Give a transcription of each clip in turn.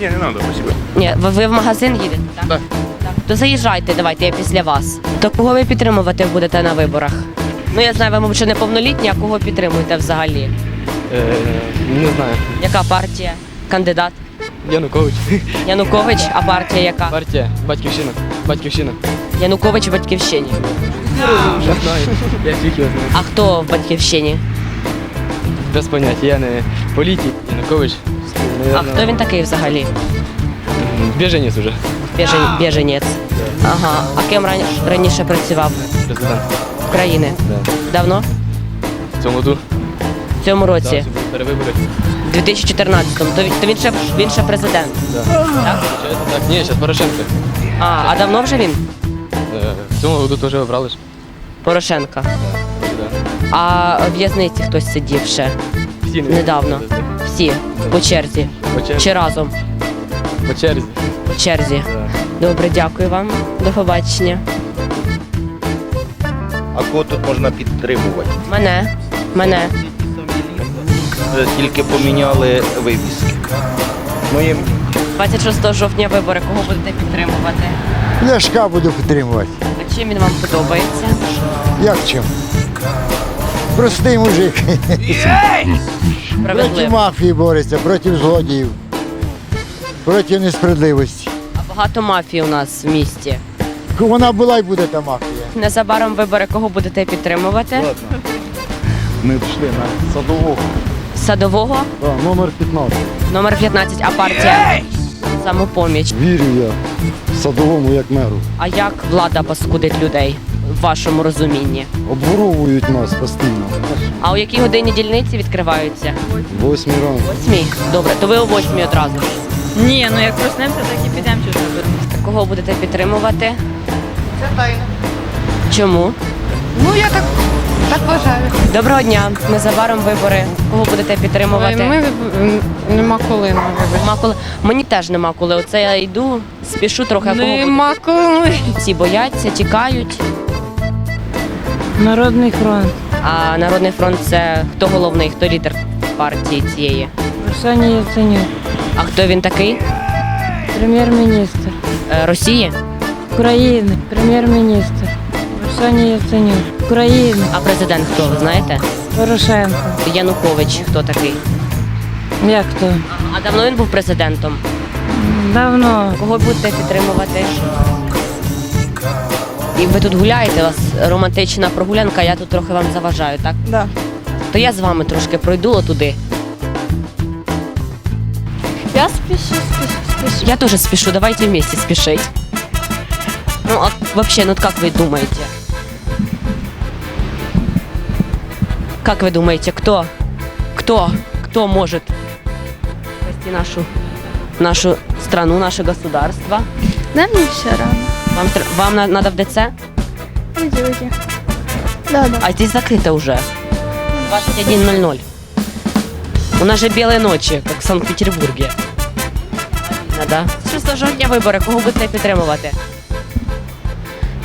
Ні, не треба, спасибо. Ні, ви, ви в магазин їдете, так? Так. Так. То заїжджайте, давайте, я після вас. То кого ви підтримувати будете на виборах? Ну я знаю, ви, мабуть, ще неповнолітні, а кого підтримуєте взагалі? Е, не знаю. Яка партія? Кандидат? Янукович. Янукович, а партія яка? Партія. Батьківщина. Батьківщина. Янукович в батьківщині. Не знаю. Я тільки його знаю. А хто в батьківщині? Без поняття. Я не політик. Янукович. А хто він такий взагалі? Біженець уже. Біжен... Біженець. Ага. А ким ран... раніше працював? Президент. України? Да. Давно? В цьому году. В цьому році? Перевибори. У 2014-му. То він, то він ще він ще президент. Да. Так? Так, ні, зараз Порошенко. А, а давно вже він? Е, В цьому году теж обрали ж. Порошенка. Да. А в в'язниці хтось сидів ще Всі не- недавно. Всі по черзі. По черзі. Чи разом? По черзі. По черзі. Да. Добре, дякую вам. До побачення. А кого тут можна підтримувати? Мене. Мене. Тільки поміняли вивіски. Моє 26 жовтня вибори. Кого будете підтримувати? Ляшка буду підтримувати. А чим він вам подобається? Як чим? Простий мужик. Проти Справедливо. мафії бореться, проти злодіїв, проти несправедливості. А багато мафії у нас в місті. Вона була і буде та мафія. Незабаром вибори. Кого будете підтримувати? Ми пішли на садового, Садового, да, номер 15. номер 15, а партія самопоміч. Вірю я садовому як меру. А як влада паскудить людей в вашому розумінні? Обворовують нас постійно. А у якій годині дільниці відкриваються? Восьмій ранку. Восьмій. Добре, то ви о восьмій одразу. ж. Ні, ну як проснемося, так і підемо робити. Кого будете підтримувати? Це тайна. Чому? Ну я так, так вважаю. Доброго дня. Незабаром вибори. Кого будете підтримувати? Ми нема коли на вибори. Нема коли. Мені теж нема коли. Оце я йду, спішу трохи. А кого буду? Нема коли. Всі бояться, тікають. Народний фронт. А Народний фронт це хто головний, хто лідер партії цієї? Арсеній Яценюк. А хто він такий? Прем'єр-міністр. Е, Росії? України. Прем'єр-міністр. Арсеній Яценюк. України. А президент хто? Ви знаєте? Порошенко. Янукович хто такий? Як то? А давно він був президентом. Давно. Кого будете підтримувати? І ви тут гуляєте, у вас романтична прогулянка, я тут трохи вам заважаю, так? Да. То я з вами трошки пройду отуди. Я спішу, спішу, спішу. Я тоже спешу, давайте вместе спешить. Ну, а вообще, ну как вы думаете? Как вы думаете, кто? Кто? Кто может спасти нашу, нашу страну, наше государство? Да, мне все равно. Вам, тр- вам на- надо в ДЦ? Идете. Да, да. А здесь закрыто уже. 21.00. У нас же белые ночи, как в Санкт-Петербурге. Обидно, да? 6 жовтня вибори, кого будете підтримувати?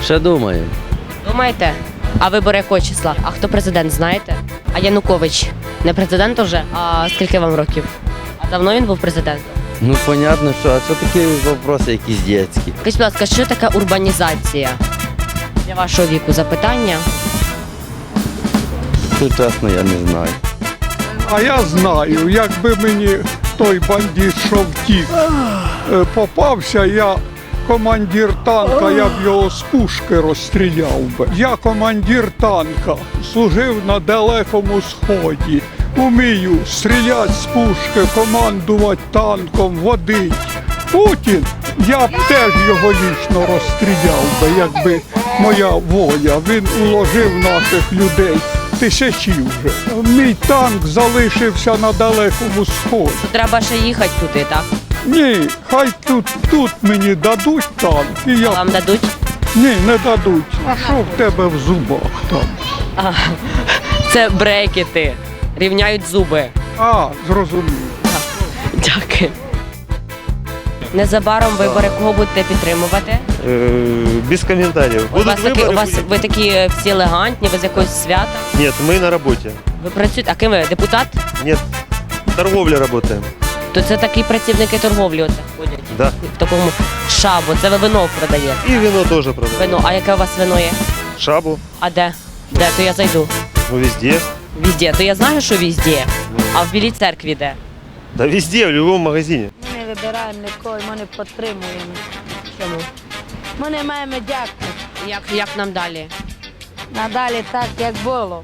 Ще думаю. Думаєте? А вибори якого числа? А хто президент, знаєте? А Янукович не президент уже? А скільки вам років? А давно він був президентом? Ну, понятно, що, а що такі вопроси якісь дітські? Скажіть, будь ласка, що таке урбанізація? Для вашого віку запитання. То чесно, я не знаю. А я знаю, якби мені той бандит, що втік, е, попався, я командир танка, я б його з пушки розстріляв би. Я командир танка, служив на далекому сході. Умію стріляти з пушки, командувати танком, водить. Путін, я б теж його лічно розстріляв би, якби моя воля. Він уложив наших людей. Тисячі вже. Мій танк залишився на далекому сході. Треба ще їхати туди, так? Ні, хай тут, тут мені дадуть танк, і я Вам дадуть? ні, не дадуть. А що в тебе в зубах там? А, це брекети. Рівняють зуби. А, зрозумів. Дякую. Незабаром вибори кого будете підтримувати? Без комментариев. У вас, такі, у вас ви такі всі елегантні, ви з якогось свята. Нет, мы на работе. Ви працюєте, а ким ви? Депутат? Нет, торговля работаем. То це такі працівники торговлі оце ходять. Да. В такому шабу. Це ви вино продаєте. И вино тоже продаем. Вино. А яке у вас вино є? Шабу, А де? Де? То я зайду. ну везде. Везде. То я знаю, що везде. А в Білій церкві де? Да везде, в любом магазине. Ми не вибираємо нікого, ми не підтримуємо. Чому? Ми не маємо дякую. Як, як нам далі? Надалі так, як було.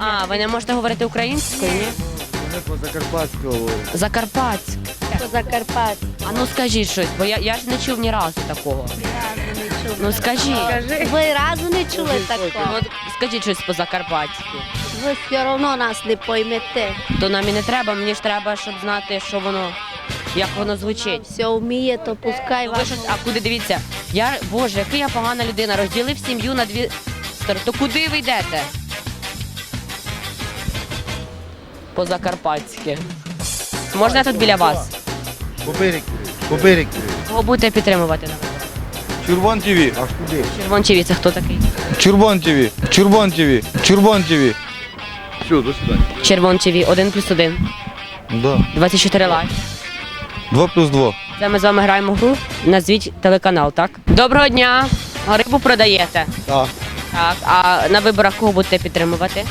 А, ви не можете говорити українською, ні? Ми по Закарпатського говоримо. Закарпатськ. Закарпаття. А ну скажіть щось, бо я, я ж не чув ні разу такого. Ну скажіть. Ви разу не чули такого? Ну, от скажіть щось по-закарпатськи. Ви все одно нас не поймете. То нам і не треба, мені ж треба, щоб знати, що воно, як воно звучить. Все вміє, то пускай Ну, вас. а куди дивіться? Я, Боже, який я погана людина, розділив сім'ю на дві сторони. То куди ви йдете? По-закарпатськи. Можна я тут біля вас? Поберег, поберег. Кого будете підтримувати? Чурбан ТВ. Червон ЧВ, це хто такий? Чурбан ТВ. Чурбан ТВ. Чурбан ТВ. Все, до свидання. Червон ЧВ, 1 плюс 1. Да. 24 лайк. 2 плюс 2. Це ми з вами граємо в гру. Назвіть телеканал, так? Доброго дня! Рибу продаєте? Так. Так. А на виборах кого будете підтримувати?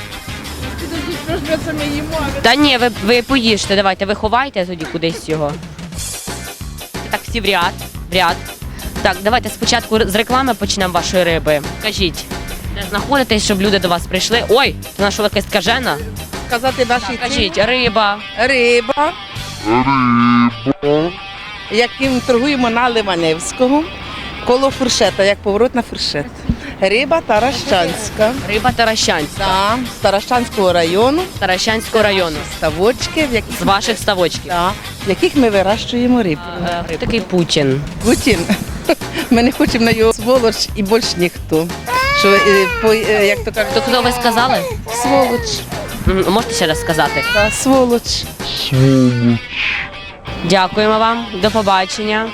Та ні, ви, ви поїжте, давайте, ви ховайте тоді кудись його. Так, всі в ряд. В ряд. Так, давайте спочатку з реклами почнемо вашої риби. Кажіть, де знаходитесь, щоб люди до вас прийшли. Ой, це наша якась скажена. Сказати наші Так, кажіть, риба. риба. Яким торгуємо на Ливаневського, коло фуршета, як поворот на фуршет. Риба Таращанська. Риба Таращанська. Да, з Таращанського району. Таращанського району. Ставочки, в яких, З ваших ставочків. да, в яких ми вирощуємо рибу. Е, Такий Путін. Путін. Ми не хочемо на його сволоч і більш ніхто. Що, е, по, е, як то кажуть, То хто ви сказали? сволоч. Можете ще раз сказати? Да, сволоч. Дякуємо вам. До побачення.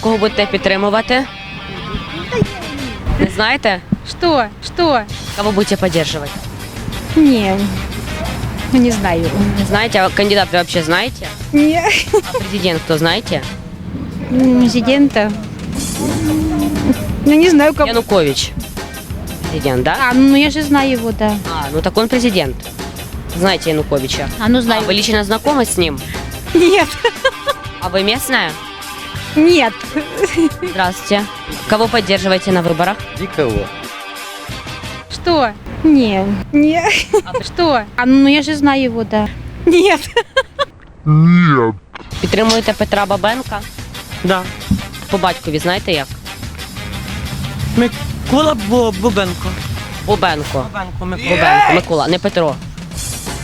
Кого будете підтримувати? Не знаєте? Що? Що? Кого будете поддерживать? Ні. Не знаю. Не знаете? А кандидат вы вообще знаете? Ні. А президент кто знаете? Президента. Ну, не знаю, кого. Янукович. Президент, да? А, ну я же знаю его, да. А, ну так он президент. Знаете Януковича? А, ну А знаю. вы лично знакомы с ним? Нет. А вы местная? Нет. Здравствуйте. Кого поддерживаете на выборах? Никого. Что? Не. Не. Что? А, ну я же знаю его, да. Нет. Підтримуєте Петра Бабенка? Да. По батькові знаєте як? Микола Бобенко. Бубенко. Бобенко, Бубенко. Микола, не Петро.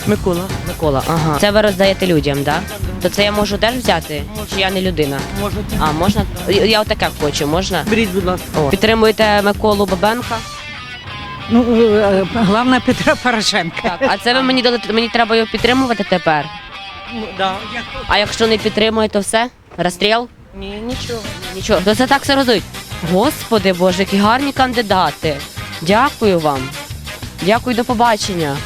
Микола. Микола, ага. Це ви роздаєте людям, так? Да? То це я можу теж взяти? Чи я не людина? Можете. А, можна? Я я отаке хочу, можна? Беріть, будь ласка. О. Підтримуєте Миколу Бабенка? Ну, главное Петра Порошенко. Так, а це ви мені дали, мені треба його підтримувати тепер. Да. А якщо не підтримує, то все? Розстріл? Ні, нічого. Нічого. То це так все розуміють. Господи Боже, які гарні кандидати. Дякую вам. Дякую, до побачення.